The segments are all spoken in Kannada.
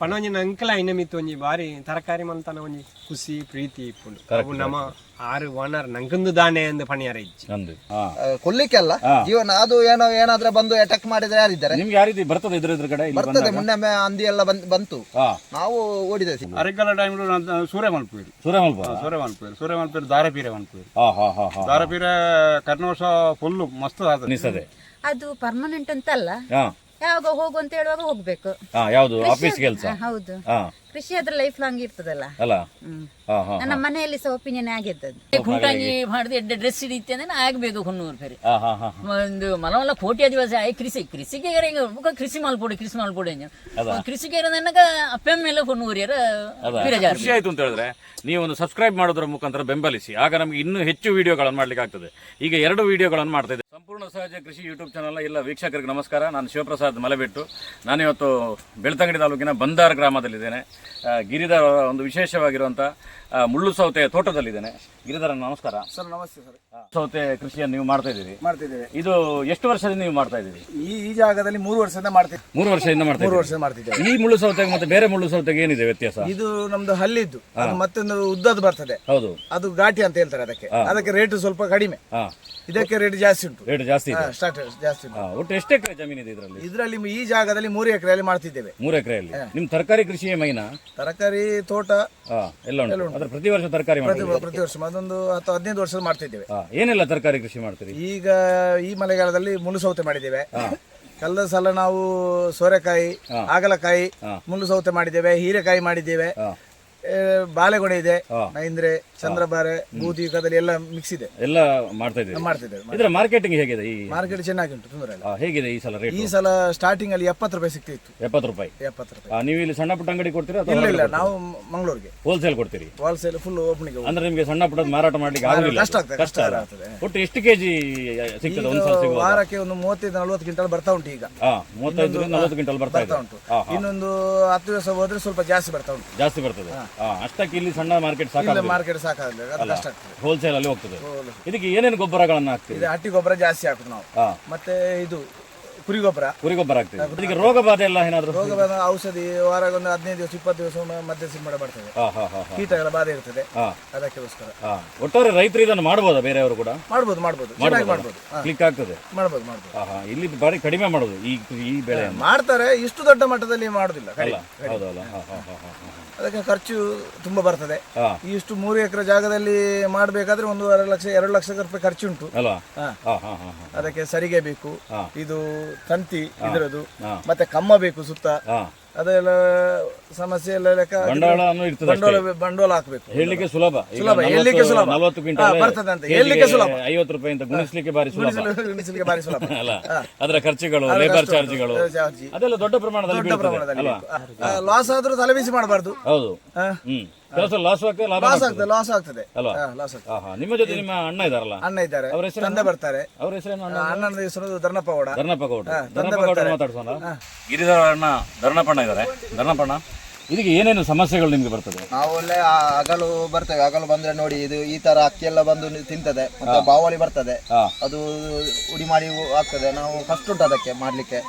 ಪಣ ಒಂಜಿ ನಂಕಲ ಐನ ಮಿತ್ತು ಒಂಜಿ ಬಾರಿ ತರಕಾರಿ ಮಲ್ತನ ಒಂಜಿ ಖುಷಿ ಪ್ರೀತಿ ಇಪ್ಪುಂಡು. ಅವು ನಮ ಆರು ಓನರ್ ನಂಗೊಂದು ದಾನೆ ಎಂದು ಪಣಿಯಾರ ಇಜ್ಜಿ. ಅಂದು ಕೊಲ್ಲಿಕ್ಕೆ ಅಲ್ಲ? ಜೀವನ ಅದು ಏನೋ ಏನಾದ್ರೆ ಬಂದು ಅಟ್ಯಾಕ್ ಮಾಡಿದ್ರೆ ಯಾರಿದ್ದಾರೆ? ನಿಮ್ಗೆ ಯಾವ ರೀತಿ ಬರ್ತದೆ ಇದ್ರ ಇದ್ರ ಕಡೆ ಇಲ್ಲಿ ಬರ್ತದೆ ಮೊನ್ನೆ ಅಂದಿ ಎಲ್ಲ ಬಂದ್- ಬಂತು. ನಾವು ಓಡಿದೆ ಅರೆಕಾಲ ಟೈಮ್ ಸೂರ್ಯ ಮಲ್ಪೇರಿ ಸೂರ್ಯ ಮಲ್ಪ ಸೂರ್ಯ ಮಲ್ಪುರಿ ಸೂರ್ಯ ಮಲ್ಪುರಿ ದಾರಪೀರೆ ಮಲ್ಪುರಿ ಹಾ ಹಾ ಹಾ ಹಾ ದಾರಪೀರೆ ವರ್ಷ ಫುಲ್ ಮಸ್ತ್ ಆದ ಅನಿಸ್ತದೆ ಅದು ಪರ್ಮನೆಂಟ್ ಅಂತ ಅಲ್ಲ ಯಾವಾಗ ಹೋಗು ಅಂತ ಹೇಳುವಾಗ ಹೋಗ್ಬೇಕು. ಯಾವುದು ಆಫೀಸ್ ಕೆಲಸ? ಹೌದು. ಕೃಷಿ ಅದ್ರ ಲೈಫ್ ಲಾಂಗ್ ಇರ್ತದಲ್ಲ. ಅಲ್ಲ? ಹ್ಮ್. ಹಾ ಹಾ ನನ್ನ ಮನೆಯಲ್ಲಿ ಸಹ ಒಪಿನಿಯನ್ ಆಗಿದ್ದದ್ದು ಕುಂಟಾಂಗಿ ಮಾಡಿದ ಎಡ್ಡೆ ಡ್ರೆಸ್ ಹಿಡಿಯುತ್ತೆ ಅಂದ್ರೆ ಆಗ್ಬೇಕು ಹೊನ್ನೂರು ಪೇರಿ ಹಾ ಹಾ ಹಾ ಒಂದು ಮಲವಲ್ಲ ಕೋಟಿ ದಿವಸ ಆಯ್ ಕೃಷಿ ಕೃಷಿಗೆ ಹೆಂಗ ಮುಖ ಕೃಷಿ ಮಾಲ್ಪೋಡಿ ಕೃಷಿ ಮಾಲ್ಪೊಡಿ ಕೃಷಿಗೆ ನನಗ ಅಪ್ಪೆಮ್ ಮೇಲೆ ಹೊನ್ನೂರಿಯರ ಖುಷಿ ಆಯ್ತು ಅಂತ ಹೇಳಿದ್ರೆ ನೀವು ಒಂದು ಸಬ್ಸ್ಕ್ರೈಬ್ ಮಾಡೋದ್ರ ಮುಖಾಂತರ ಬೆಂಬಲಿಸಿ. ಆಗ ನಮಗೆ ಇನ್ನೂ ಹೆಚ್ಚು ವಿಡಿಯೋಗಳನ್ನು ಮಾಡ್ಲಿಕ್ಕೆ ಆಗ್ತದೆ. ಈಗ ಎರಡು ವಿಡಿಯೋಗಳನ್ನು ಮಾಡ್ತಾ ಇದ್ದೆ. ಸಂಪೂರ್ಣ ಸಹಜ ಕೃಷಿ ಯೂಟ್ಯೂಬ್ ಚಾನಲ್ ಎಲ್ಲ ವೀಕ್ಷಕರಿಗೆ ನಮಸ್ಕಾರ. ನಾನು ಶಿವಪ್ರಸಾದ್ ಮಲೆಬೆಟ್ಟು. ನಾನಿವತ್ತು ಬೆಳ್ತಂಗಡಿ ತಾಲೂಕಿನ ಬಂದಾರ ಗ್ರಾಮದಲ್ಲಿದ್ದೇನೆ. ಗಿರಿಧರ ಒಂದು ವಿಶೇಷವಾಗಿರುವಂಥ ಮುಳ್ಳು ಸೌತೆ ತೋಟದಲ್ಲಿದ್ದೇನೆ. ಗಿರಿಧರ ನಮಸ್ಕಾರ. ಸರ್ ನಮಸ್ತೆ ಸರ್. ಸೌತೆ ಕೃಷಿಯನ್ನು ನೀವು ಮಾಡ್ತಾ ಇದ್ದೀರಿ. ಮಾಡ್ತಿದ್ದೇವೆ. ಇದು ಎಷ್ಟು ವರ್ಷದಿಂದ ನೀವು ಮಾಡ್ತಾ ಇದ್ದೀರಿ? ಈ ಈ ಜಾಗದಲ್ಲಿ ಮೂರು ವರ್ಷದಿಂದ ಮಾಡ್ತೀವಿ ಮೂರು ವರ್ಷದಿಂದ ಮಾಡ್ತೀವಿ ಮೂರು ಇದ್ದೀರಿ ವರ್ಷ ಮಾಡ್ತಿದ್ದೇವೆ. ಈ ಮುಳ್ಳು ಸೌತೆಗೆ ಮತ್ತೆ ಬೇರೆ ಮುಳ್ಳು ಸೌತೆಗೆ ಏನಿದೆ ವ್ಯತ್ಯಾಸ? ಇದು ನಮ್ದು ಹಲ್ಲಿದ್ದು. ಅದು ಮತ್ತೊಂದು ಉದ್ದದ್ದು ಬರ್ತದೆ. ಹೌದು. ಅದು ಘಾಟಿ ಅಂತ ಹೇಳ್ತಾರೆ ಅದಕ್ಕೆ. ಅದಕ್ಕೆ ರೇಟ್ ಸ್ವಲ್ಪ ಕಡಿಮೆ. ಹಾ. ಇದಕ್ಕೆ ರೇಟ್ ಜಾಸ್ತಿ ಉಂಟು. ರೇಟ್ ಜಾಸ್ತಿ ಇದೆ. ಸ್ಟಾರ್ಟ್ ಜಾಸ್ತಿ ಉಂಟು. ಹಾ, ಒಟ್ಟು ಎಷ್ಟು ಎಕರೆ ಜಮೀನಿದೆ ಇದರಲ್ಲಿ? ಇದರಲ್ಲಿ ಈ ಜಾಗದಲ್ಲಿ ಮೂರು ಎಕರೆಯಲ್ಲಿ ಮಾಡ್ತಿದ್ದೇವೆ. ಮೂರು ಎಕರೆಯಲ್ಲಿ. ನಿಮ್ ತರಕಾರಿ ಕೃಷಿಯೇ ಮೈನಾ? ತರಕಾರಿ ತೋಟ ಹಾ, ಎಲ್ಲ ಉಂಟು. ಅದ್ರ ಪ್ರತಿ ವರ್ಷ ತರಕಾರಿ ಪ್ರತಿ ಮಾಡ್ತೀವಿ ಪ್ರತಿ ವರ್ಷ ಅದೊಂದು ಹತ್ತು ಹದಿನೈದು ವರ್ಷದ ಮಾಡ್ತಿದ್ದೇವೆ. ಏನೆಲ್ಲ ತರಕಾರಿ ಕೃಷಿ ಮಾಡ್ತೀರಿ? ಈಗ ಈ ಮಳೆಗಾಲದಲ್ಲಿ ಮುಳ್ಳು ಸೌತೆ ಮಾಡಿದ್ದೇವೆ ಕಲ್ಲ ಸಲ ನಾವು ಸೋರೆಕಾಯಿ ಹಾಗಲಕಾಯಿ ಮುಳ್ಳು ಸೌತೆ ಮಾಡಿದ್ದೇವೆ ಹೀರೆಕಾಯಿ ಮಾಡಿದ್ದೇವೆ. ಬಾಳೆಗೊನೆ ಇದೆ ಮಹೇಂದ್ರೆ ಚಂದ್ರಬಾರೆ ಬೂದಿ ಯುಗದಲ್ಲಿ ಎಲ್ಲ ಮಿಕ್ಸ್ ಇದೆ. ಎಲ್ಲ ಮಾಡ್ತಾ ಇದ್ದೀರಿ? ಮಾಡ್ತಿದ್ದೇವೆ ಇದರ ಮಾರ್ಕೆಟಿಂಗ್ ಹೇಗಿದೆ ಈ? ಮಾರ್ಕೆಟ್ ಚೆನ್ನಾಗಿ ಉಂಟು ತೊಂದರೆ ಇಲ್ಲ. ಹೇಗಿದೆ ಈ ಸಲ ರೇಟ್ ಈ ಸಲ ಸ್ಟಾರ್ಟಿಂಗ್ ಅಲ್ಲಿ ಎಪ್ಪತ್ತು ರೂಪಾಯಿ ಸಿಗ್ತಿತ್ತು ಎಪ್ಪತ್ತು ರೂಪಾಯಿ. ಎಪ್ಪತ್ತು ರೂಪಾಯಿ. ನೀವು ಇಲ್ಲಿ ಸಣ್ಣ ಪುಟ್ಟ ಅಂಗಡಿ ಕೊಡ್ತೀರಾ ಇಲ್ಲ ಇಲ್ಲ ನಾವು ಮಂಗಳೂರಿಗೆ. ಹೋಲ್ಸೇಲ್ ಕೊಡ್ತೀರಿ? ಹೋಲ್ಸೇಲ್ ಫುಲ್ ಓಪನಿಂಗ್ ಅಂದ್ರೆ ನಿಮಗೆ ಸಣ್ಣ ಪುಟ್ಟದ ಮಾರಾಟ ಮಾಡ್ಲಿಕ್ಕೆ ಆಗೋದಿಲ್ಲ ಕಷ್ಟ ಆಗ್ತದೆ, ಕಷ್ಟ? ಆಗ್ತದೆ. ಒಟ್ಟು ಎಷ್ಟು ಕೆಜಿ ಸಿಗ್ತದೆ? ಒಂದು ಸಲ ಸಿಗುವ ವಾರಕ್ಕೆ ಒಂದು ಮೂವತ್ತೈದು ನಲ್ವತ್ತು ಕ್ವಿಂಟಲ್ ಬರ್ತಾ ಉಂಟು ಈಗ. ಹಾ ಮೂವತ್ತೈದರಿಂದ ನಲವತ್ತು ಕ್ವಿಂಟಲ್ ಬರ್ತಾ ಉಂಟು. ಇನ್ನೊಂದು ಹತ್ತು ದಿವಸ ಹೋದ್ರೆ ಸ್ವಲ್ಪ ಜಾಸ್ತಿ ಬರ್ತಾ ಉಂಟು. ಜಾಸ್ತಿ ಬರ್ತದೆ. ಅಷ್ಟಕ್ಕೆ ಇಲ್ಲಿ ಸಣ್ಣ ಮಾರ್ಕೆಟ್ ಸಾಕಾಗ ಮಾರ್ಕೆಟ್ ಸಾಕಾಗಲ್ಲ ಅದು ಕಷ್ಟ ಆಗ್ತದೆ. ಹೋಲ್ಸೇಲ್ ಅಲ್ಲಿ ಹೋಗ್ತದೆ. ಇದಕ್ಕೆ ಏನೇನು ಗೊಬ್ಬರಗಳನ್ನ ಹಾಕ್ತೀವಿ ಇದು ಹಟ್ಟಿ ಗೊಬ್ಬರ ಜಾಸ್ತಿ ಹಾಕುದು ನಾವು. ಮತ್ತೆ ಇದು ಕುರಿ ಗೊಬ್ಬರ. ಕುರಿ ಗೊಬ್ಬರ ಹಾಕ್ತೀವಿ ಇದಕ್ಕೆ ರೋಗ ಬಾಧೆ ಎಲ್ಲ ಏನಾದ್ರು? ರೋಗ ಬಾಧೆ ಔಷಧಿ ವಾರಗೊಂದು ಒಂದು ಹದಿನೈದು ದಿವಸ ಇಪ್ಪತ್ತು ದಿವಸ ಮಧ್ಯ ಮಧ್ಯೆ ಸಿಂಪಡಣೆ ಬರ್ತದೆ. ಕೀಟಗಳ ಬಾಧೆ ಇರ್ತದೆ. ಅದಕ್ಕೋಸ್ಕರ. ಒಟ್ಟಾರೆ ರೈತರು ಇದನ್ನು ಮಾಡಬಹುದು ಬೇರೆಯವರು ಕೂಡ? ಮಾಡ್ಬೋದು ಮಾಡ್ಬೋದು. ಮಾಡ್ಬೋದು? ಕ್ಲಿಕ್ ಆಗ್ತದೆ. ಮಾಡ್ಬೋದು ಮಾಡ್ಬೋದು. ಇಲ್ಲಿ ಬಾರಿ ಕಡಿಮೆ ಮಾಡೋದು ಈ ಈ ಬೆಳೆ ಮಾಡ್ತಾರೆ ಇಷ್ಟು ದೊಡ್ಡ ಮಟ್ಟದಲ್ಲಿ ಮಾಡುದಿಲ್ಲ. ಹೌದಲ್ಲ. ಹಾ ಹಾ ಹಾ ಹಾ ಹಾ. ಅದಕ್ಕೆ ಖರ್ಚು ತುಂಬಾ ಬರ್ತದೆ. ಇಷ್ಟು ಮೂರು ಎಕರೆ ಜಾಗದಲ್ಲಿ ಮಾಡಬೇಕಾದ್ರೆ ಒಂದೂವರೆ ಲಕ್ಷ ಎರಡು ಲಕ್ಷ ರೂಪಾಯಿ ಖರ್ಚು ಉಂಟು ಅದಕ್ಕೆ ಸರಿಗೆ ಬೇಕು ಇದು ತಂತಿ ಇದರದು ಮತ್ತೆ ಕಮ್ಮ ಬೇಕು ಸುತ್ತ. ಅದೆಲ್ಲ ಸಮಸ್ಯೆ ಎಲ್ಲ ಲೆಕ್ಕ ಇರ್ತದೆ ಬಂಡವಾಳ ಬಂಡವಾಳ ಹಾಕ್ಬೇಕು. ಹೇಳಲಿಕ್ಕೆ ಸುಲಭ. ಈಗ ಸುಲಭ, ಹೇಳಲಿಕ್ಕೆ ಸುಲಭ. ನಲವತ್ತು ಹಾ, ಕ್ವಿಂಟಲ್ ಬರ್ತದೆ ಅಂತ. ಹೇಳಲಿಕ್ಕೆ ಸುಲಭ. ಐವತ್ತು ರೂಪಾಯಿ ಅಂತ ಗುಣಿಸ್ಲಿಕ್ಕೆ ಬಾರಿ ಸುಲಭ. ಗುಣಿಸಲಿಕ್ಕೆ ಬಾರಿ ಸುಲಭ. ಅಲ್ಲ ಅದರ ಖರ್ಚುಗಳು ಲೇಬರ್ ಚಾರ್ಜ್ಗಳು ಚಾರ್ಜ್ ಅದೆಲ್ಲ ದೊಡ್ಡ ಪ್ರಮಾಣದಲ್ಲಿ ದೊಡ್ಡ ಬೀಳ್ತದೆ ಪ್ರಮಾಣದಲ್ಲಿ ಅಲ್ವಾ? ಲಾಸ್ ಆದ್ರೂ ತಲೆಬಿಸಿ ಮಾಡಬಾರ್ದು. ಹೌದು. ಹ್ಮ್. ಕೆಲಸ ಲಾಸ್ ಆಗ್ತದೆ ಲಾಭ ಲಾಸ್ ಆಗ್ತದೆ. ಲಾಸ್ ಆಗ್ತದೆ. ಅಲ್ವಾ? ಲಾಸ್ ಆಗ್ತದೆ. ನಿಮ್ಮ ಜೊತೆ ನಿಮ್ಮ ಅಣ್ಣ ಇದಾರಲ್ಲ ಅಣ್ಣ ಇದ್ದಾರೆ. ಅವ್ರ ಹೆಸರು ತಂದೆ ಬರ್ತಾರೆ. ಅವ್ರ ಹೆಸರೇನು ಅಣ್ಣ? ಅಣ್ಣನ ಹೆಸರು ಧರ್ನಪ್ಪ ಗೌಡ. ಧರ್ನಪ್ಪ ಗೌಡ. ಹಾ, ಧರ್ನಪ್ಪ ತಂದೆ ಗೌಡ ಬರ್ತಾರೆ. ಮಾತಾಡ್ಸೋಣ? ಗಿರಿಧರ ಅಣ್ಣ ಧರ್ನಪ್ಪಣ್ಣ ಇದ್ದಾರೆ. ಧರ್ನಪ್ಪಣ್ಣ ಇದಕ್ಕೆ ಏನೇನು ಸಮಸ್ಯೆಗಳು ನಿಮ್ಗೆ ಬರ್ತದೆ? ನಾವು ಒಳ್ಳೆ ಹಗಲು ಬರ್ತೇವೆ ಹಗಲು ಬಂದ್ರೆ ನೋಡಿ ಇದು ಈ ತರ ಅಕ್ಕಿ ಎಲ್ಲ ಬಂದು ತಿಂತದೆ ಮತ್ತೆ ಬಾವಳಿ ಬರ್ತದೆ. ಅದು ಉಡಿ ಮಾಡಿ ಆಗ್ತದೆ ನಾವು ಕಷ್ಟ ಉಂಟು ಅದಕ್ಕೆ ಮಾಡ್ಲಿಕ್ಕೆ.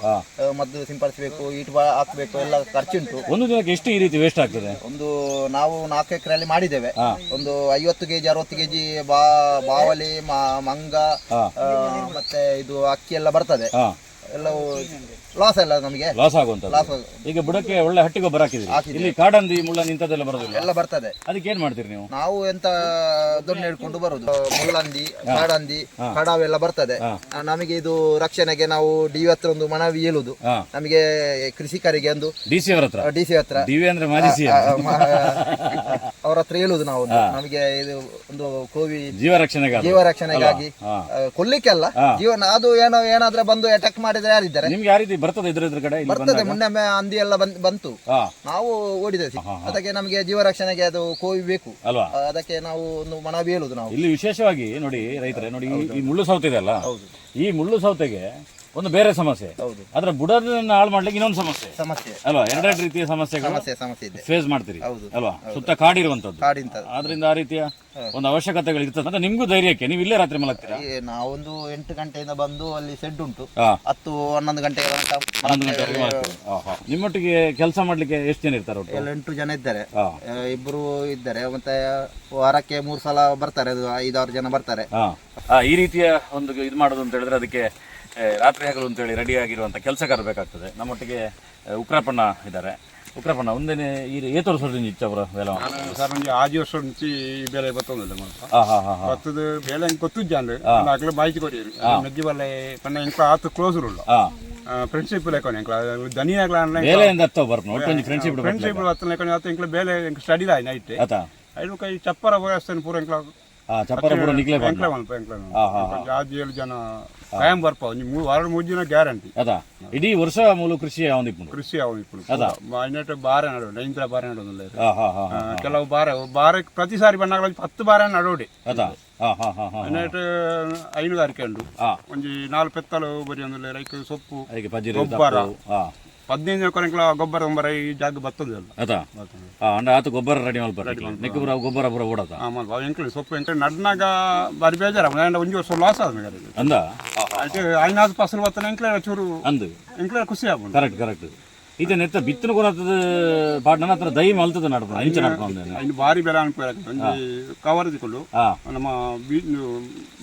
ಮದ್ದು ಸಿಂಪಡಿಸಬೇಕು ಈಟ್ ಹಾಕ್ಬೇಕು ಎಲ್ಲ ಖರ್ಚುಂಟು ಒಂದು ದಿನಕ್ಕೆ ಎಷ್ಟು ಈ ರೀತಿ ವೇಸ್ಟ್ ಆಗ್ತದೆ? ಒಂದು ನಾವು ನಾಲ್ಕು ಎಕರೆಯಲ್ಲಿ ಮಾಡಿದ್ದೇವೆ. ಒಂದು ಐವತ್ತು ಕೆಜಿ ಅರವತ್ತು ಕೆಜಿ ಬಾ ಬಾವಲಿ ಮಂಗ ಮತ್ತೆ ಇದು ಅಕ್ಕಿ ಎಲ್ಲ ಬರ್ತದೆ. ಎಲ್ಲವೂ ಲಾಸ್ ಅಲ್ಲ ನಮಗೆ. ಲಾಸ್ ಆಗುವಂತದ್ದು ಲಾಸ್ ಈಗ ಬುಡಕ್ಕೆ ಒಳ್ಳೆ ಹಟ್ಟಿ ಗೊಬ್ಬರ ಹಾಕಿದ್ರಿ ಇಲ್ಲಿ ಕಾಡಂದಿ ಮುಳ್ಳ ನಿಂತದೆಲ್ಲ ಬರೋದಿಲ್ಲ? ಎಲ್ಲ ಬರ್ತದೆ. ಅದಕ್ಕೆ ಏನ್ ಮಾಡ್ತೀರಿ ನೀವು? ನಾವು ಎಂತ ದೊಣ್ಣೆ ಹಿಡ್ಕೊಂಡು ಬರುದು. ಮುಳ್ಳಂದಿ ಕಾಡಂದಿ ಕಡಾವೆಲ್ಲ ಬರ್ತದೆ. ಆ, ನಮಗೆ ಇದು ರಕ್ಷಣೆಗೆ ನಾವು ಡಿ ಹತ್ರ ಒಂದು ಮನವಿ ಹೇಳುದು. ಹಾ. ನಮಗೆ ಕೃಷಿಕರಿಗೆ ಒಂದು ಡಿ ಸಿ ಅವರ ಹತ್ರ? ಡಿ ಸಿ ಹತ್ರ. ಡಿವಿ ಅಂದ್ರೆ ಮಾಜಿ ಸಿ ಆ, ಮ- ಅವ್ರ ಹತ್ರ ಹೇಳುದು ನಾವು. ನಮಗೆ ಇದು ಒಂದು ಕೋವಿ ಜೀವ ರಕ್ಷಣೆಗೆ ಜೀವ ರಕ್ಷಣೆಗಾಗಿ. ಕೊಲ್ಲಿಕ್ಕೆ ಅಲ್ಲ. ಜೀವನ ಅದು ಏನೋ ಏನಾದ್ರೆ ಬಂದು ಅಟ್ಯಾಕ್ ಮಾಡಿದ್ರೆ ಯಾರಿದ್ದಾರೆ? ನಿಮ್ಗೆ ಯಾವ ರೀತಿ ಬರ್ತದೆ ಇದ್ರ ಇದ್ರ ಕಡೆ ಬರ್ತದೆ. ಮೊನ್ನೆ ಹಂದಿ ಎಲ್ಲ ಬಂದ್- ಬಂತು. ನಾವು ಓಡಿದೆ ಅದಕ್ಕೆ ನಮಗೆ ಜೀವ ರಕ್ಷಣೆಗೆ ಅದು ಕೋವಿ ಬೇಕು. ಅಲ್ವಾ? ಅದಕ್ಕೆ ನಾವು ಒಂದು ಮನವಿ ಹೇಳುದು ನಾವು. ಇಲ್ಲಿ ವಿಶೇಷವಾಗಿ ನೋಡಿ ರೈತರೇ ನೋಡಿ ಈ- ಈ ಮುಳ್ಳು ಸೌತೆ ಇದೆ ಅಲ್ಲ ಈ ಮುಳ್ಳು ಸೌತೆಗೆ ಒಂದು ಬೇರೆ ಸಮಸ್ಯೆ. ಹೌದು. ಅದರ ಬುಡದನ್ನ ಹಾಳು ಮಾಡ್ಲಿಕ್ಕೆ ಇನ್ನೊಂದು ಸಮಸ್ಯೆ. ಸಮಸ್ಯೆ. ಅಲ್ವಾ? ಎರಡೆರಡು ರೀತಿಯ ಸಮಸ್ಯೆಗಳು ಸಮಸ್ಯೆ ಸಮಸ್ಯೆ ಇದೆ. ಫೇಸ್ ಮಾಡ್ತೀರಿ. ಹೌದು. ಅಲ್ವಾ? ಸುತ್ತ ಕಾಡಿರುವಂತದ್ದು ಕಾಡಿಂತ ಆದ್ರಿಂದ ಆ ರೀತಿಯ ಒಂದು ಅವಶ್ಯಕತೆಗಳು ಇರ್ತದೆ. ಅಂದ್ರೆ ನಿಮ್ಗೂ ಧೈರ್ಯಕ್ಕೆ ನೀವು ಇಲ್ಲೇ ರಾತ್ರಿ ಮಲಗ್ತೀರಾ? ಈ ನಾವೊಂದು ಎಂಟು ಗಂಟೆಯಿಂದ ಬಂದು ಅಲ್ಲಿ ಸೆಡ್ ಉಂಟು. ಹಾ. ಹತ್ತು ಹನ್ನೊಂದು ಗಂಟೆ ತನಕ ಹನ್ನೊಂದು ಗಂಟೆವರೆಗೆ ಮಲಗ್ತೀರಿ? ಆಹಾ. ನಿಮ್ಮೊಟ್ಟಿಗೆ ಕೆಲಸ ಮಾಡ್ಲಿಕ್ಕೆ ಎಷ್ಟು ಜನ ಇರ್ತಾರೆ ಒಟ್ಟು? ಎಲ್ಲ ಎಂಟು ಜನ ಇದ್ದಾರೆ. ಹಾ. ಆ, ಇಬ್ರು ಇದ್ದಾರೆ. ಮತ್ತೆ ವಾರಕ್ಕೆ ಮೂರು ಸಲ ಬರ್ತಾರೆ. ಅದು ಐದಾರು ಜನ ಬರ್ತಾರೆ. ಹಾ. ಆ, ಈ ರೀತಿಯ ಒಂದು ಇದು ಮಾಡೋದು ಅಂತ ಹೇಳಿದ್ರೆ ಅದಕ್ಕೆ ರಾತ್ರಿ ಹಗಲು ಅಂತೇಳಿ ರೆಡಿ ಆಗಿರುವಂಥ ಕೆಲಸಗಾರ ಬೇಕಾಗ್ತದೆ. ನಮ್ಮೊಟ್ಟಿಗೆ ಉಕ್ರಪಣ್ಣ ಇದ್ದಾರೆ. ಉಕ್ರಪಣ್ಣ ಒಂದೇನೆ ಈ ವರ್ಷದಿಂದ ಇತ್ತು ಅವರ ವೇಲ ಸರ್ ಒಂಜಿ ಆಜಿ ವರ್ಷ ಮುಂಚೆ ಈ ಬೇಲೆ ಬತ್ತೊಂದಿಲ್ಲ ಮಲ್ಪ ಹಾ ಹಾ ಹಾ. ಹಾ ಬತ್ತದ ಬೇಲೆ ಹೆಂಗೆ ಗೊತ್ತಿಜ್ಜಾಂದು ಅಕ್ಲ ಬಾಯ್ತಿ ಕೊಡಿರಿ ಮೆಜ್ಜಿ ಬಲ್ಲೆ ಪನ್ನ ಎಂಕ್ಲ ಆತು ಕ್ಲೋಸ್ ಇರಲ್ಲ ಫ್ರೆಂಡ್ಶಿಪ್ ಲೆಕ್ಕ ಎಂಕ್ಲ ದನಿ ಆಗ್ಲ ಬೇಲೆಯಿಂದ ಹತ್ತವ ಬರ್ನು ಒಟ್ಟು ಫ್ರೆಂಡ್ಶಿಪ್ ಫ್ರೆಂಡ್ಶಿಪ್ ಹತ್ತು ಲೆಕ್ಕ ಆತು ಎಂಕ್ಲ ಬೇಲೆ ಎಂಕ್ ಸ್ಟಡಿ ಆಯ್ ನೈಟ್ ಐದು ಕೈ ಚಪ್ಪರ ವಯಸ್ಸನ್ನು ಪೂರ ಎಂಕ್ಲ ಹಾ ಚಪ್ಪರ ಪೂರ ನಿಕ್ಲೆ ಎಂಕ್ಲ ಬರ್ನು ಮಲ್ಪ ಎಂಕ್ಲ ಹಾ, ಹಾ, ಹಾ. ಆಜಿ ಏಳು ಜನ ಕಾಯಂ ಬರ್ಪ ಒಂಜಿ ಮೂರು ವಾರ ಮೂರು ದಿನ ಗ್ಯಾರಂಟಿ ಅದ ಇಡೀ ವರ್ಷ ಮೂಲ ಕೃಷಿ ಯಾವಂದಿಪ್ಪು ಕೃಷಿ ಅವು ఇప్పుడు అయినట్టు బారే నడు నైన్త్ర బారే నడు ಹಾ ಹಾ ಹಾ ಹಾ ಕೆಲವು ಬಾರೆ ಬಾರೆ ಪ್ರತಿಸಾರಿ ಬಂದಾಗ ಹತ್ತು ಬಾರೆ ನಡೋಡಿ ಅದ ಹಾ ಹಾ ಹಾ ಹಾ అయినట్టు ಐನುಗಾರಿಕೆ ಉಂಡು ಹಾ ಒಂಜಿ ನಾಲ್ಕು ಪೆತ್ತಲು ಬರಿ ಒಂದು ಲೈಕ್ ಸೊಪ್ಪು ಅದಕ್ಕೆ ಪಜಿರಿ ಗೊಬ್ಬರ. ತಪ್ಪು. ಹಾ ಹದಿನೈದು ಕೊರಂಕ್ಲ ಗೊಬ್ಬರ ಗೊಬ್ಬರ ಈ ಜಾಗ ಬತ್ತದಿಲ್ಲ ಅದ ಹಾ ಅಂಡ ಆತು ಗೊಬ್ಬರ ರೆಡಿ ಮಲ್ಪರ ನೆಕ್ಕು ಪೂರ ಗೊಬ್ಬರ ಪೂರ ಓಡತ ಆಮೇಲೆ ಅವು ಎಂಕ್ಲಿ ಸೊಪ್ಪು ಎಂಕ್ಲಿ ನಡ್ನಾಗ ಬಾರಿ ಬೇಜಾರ ಒಂಜಿ ವರ್ಷ ಲಾಸ್ ಆದ ಮೇಲೆ ಅಂದ అయితే ಐನಾದ್ರು ಫಸಲು ಬತ್ತನ ಎಂಕ್ಲೆ ಚೂರು ಅಂದು ಎಂಕ್ಲೆ ಖುಷಿ ಆಗ್ಬೋದು ಕರೆಕ್ಟ್ ಕರೆಕ್ಟ್ ಈತ ನೆತ್ತ ಬಿತ್ತನ ಕೊರತದ ಪಾಡ್ನ ಹತ್ರ ದೈ ಮಲ್ತದ ನಡ್ಪ ಇಂಚ ನಡ್ಕೊಂಡೆ ಇನ್ನು ಭಾರಿ ಬೆಲೆ ಅನ್ಕೋಯಾರ ಒಂಜಿ ಕವರ್ ತಿಕೊಂಡು ಹಾ ನಮ್ಮ ಬಿ-